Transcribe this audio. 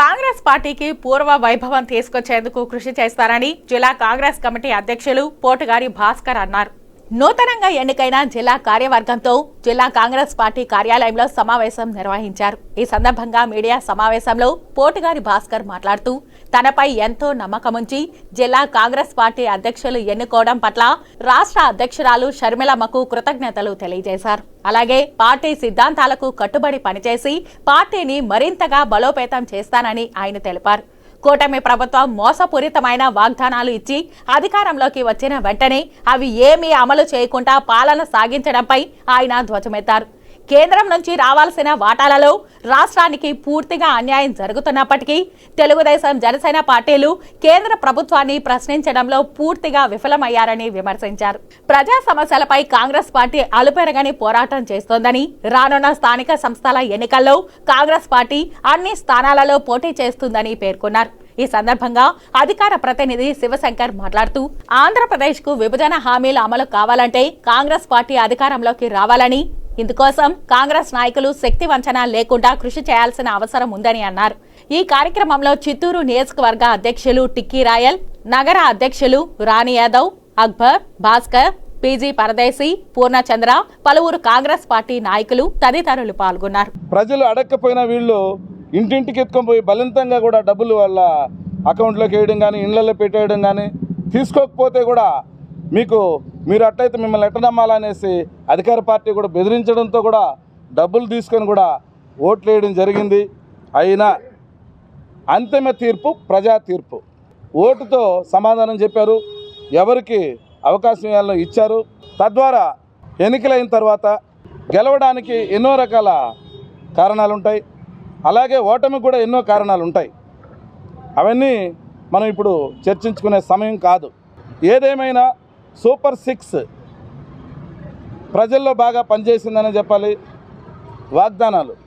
కాంగ్రెస్ పార్టీకి పూర్వ వైభవం తీసుకొచ్చేందుకు కృషి చేస్తారని జిల్లా కాంగ్రెస్ కమిటీ అధ్యక్షులు పోటుగారి భాస్కర్ అన్నారు. నూతనంగా ఎన్నికైన జిల్లా కార్యవర్గంతో జిల్లా కాంగ్రెస్ పార్టీ కార్యాలయంలో సమావేశం నిర్వహించారు. ఈ సందర్భంగా మీడియా సమావేశంలో పోటుగారి భాస్కర్ మాట్లాడుతూ తనపై ఎంతో నమ్మకముంచి జిల్లా కాంగ్రెస్ పార్టీ అధ్యక్షులు ఎన్నుకోవడం పట్ల రాష్ట్ర అధ్యక్షురాలు షర్మిలమ్మకు కృతజ్ఞతలు తెలియజేశారు. అలాగే పార్టీ సిద్ధాంతాలకు కట్టుబడి పనిచేసి పార్టీని మరింతగా బలోపేతం చేస్తానని ఆయన తెలిపారు. కూటమి ప్రభుత్వం మోసపూరితమైన వాగ్దానాలు ఇచ్చి అధికారంలోకి వచ్చిన వెంటనే అవి ఏమీ అమలు చేయకుండా పాలన సాగించడంపై ఆయన ధ్వజమెత్తారు. కేంద్రం నుంచి రావాల్సిన వాటాలలో రాష్ట్రానికి పూర్తిగా అన్యాయం జరుగుతున్నప్పటికీ తెలుగుదేశం జనసేన పార్టీలు కేంద్ర ప్రభుత్వాన్ని ప్రశ్నించడంలో పూర్తిగా విఫలమయ్యారని విమర్శించారు. ప్రజా సమస్యలపై కాంగ్రెస్ పార్టీ అలుపెరగని పోరాటం చేస్తోందని రానున్న స్థానిక సంస్థల ఎన్నికల్లో కాంగ్రెస్ పార్టీ అన్ని స్థానాలలో పోటీ చేస్తుందని పేర్కొన్నారు. ఈ సందర్భంగా అధికార ప్రతినిధి శివశంకర్ మాట్లాడుతూ ఆంధ్రప్రదేశ్కు విభజన హామీలు అమలు కావాలంటే కాంగ్రెస్ పార్టీ అధికారంలోకి రావాలని ఇందుకోసం కాంగ్రెస్ నాయకులు శక్తి వంచన లేకుండా కృషి చేయాల్సిన అవసరం ఉందని అన్నారు. ఈ కార్యక్రమంలో చిత్తూరు నియోజకవర్గ అధ్యక్షులు టిక్కీ రాయల్ నగర అధ్యక్షులు రాణి యాదవ్ అక్బర్ భాస్కర్ పీజీ పరదేశి పూర్ణచంద్ర పలువురు కాంగ్రెస్ పార్టీ నాయకులు తదితరులు పాల్గొన్నారు. ప్రజలు అడగకపోయినా వీళ్ళు ఇంటింటికి ఎత్తుకొని పోయి బలవంతంగా కూడా డబ్బులు వాళ్ళ అకౌంట్లోకి వేయడం కానీ ఇళ్ళలో పెట్టేయడం కానీ తీసుకోకపోతే కూడా మీకు మీరు అట్టయితే మిమ్మల్ని ఎట్ట నమ్మాలనేసి అధికార పార్టీ కూడా బెదిరించడంతో కూడా డబ్బులు తీసుకొని కూడా ఓట్లు వేయడం జరిగింది. అయినా అంతిమ తీర్పు ప్రజా తీర్పు. ఓటుతో సమాధానం చెప్పారు. ఎవరికి అవకాశం ఇవ్వాలో ఇచ్చారు. తద్వారా ఎన్నికలైన తర్వాత గెలవడానికి ఎన్నో రకాల కారణాలు ఉంటాయి అలాగే ఓటమికి కూడా ఎన్నో కారణాలు ఉంటాయి అవన్నీ మనం ఇప్పుడు చర్చించుకునే సమయం కాదు. ఏదేమైనా సూపర్ సిక్స్ ప్రజల్లో బాగా పనిచేసిందనే చెప్పాలి. వాగ్దానాలు.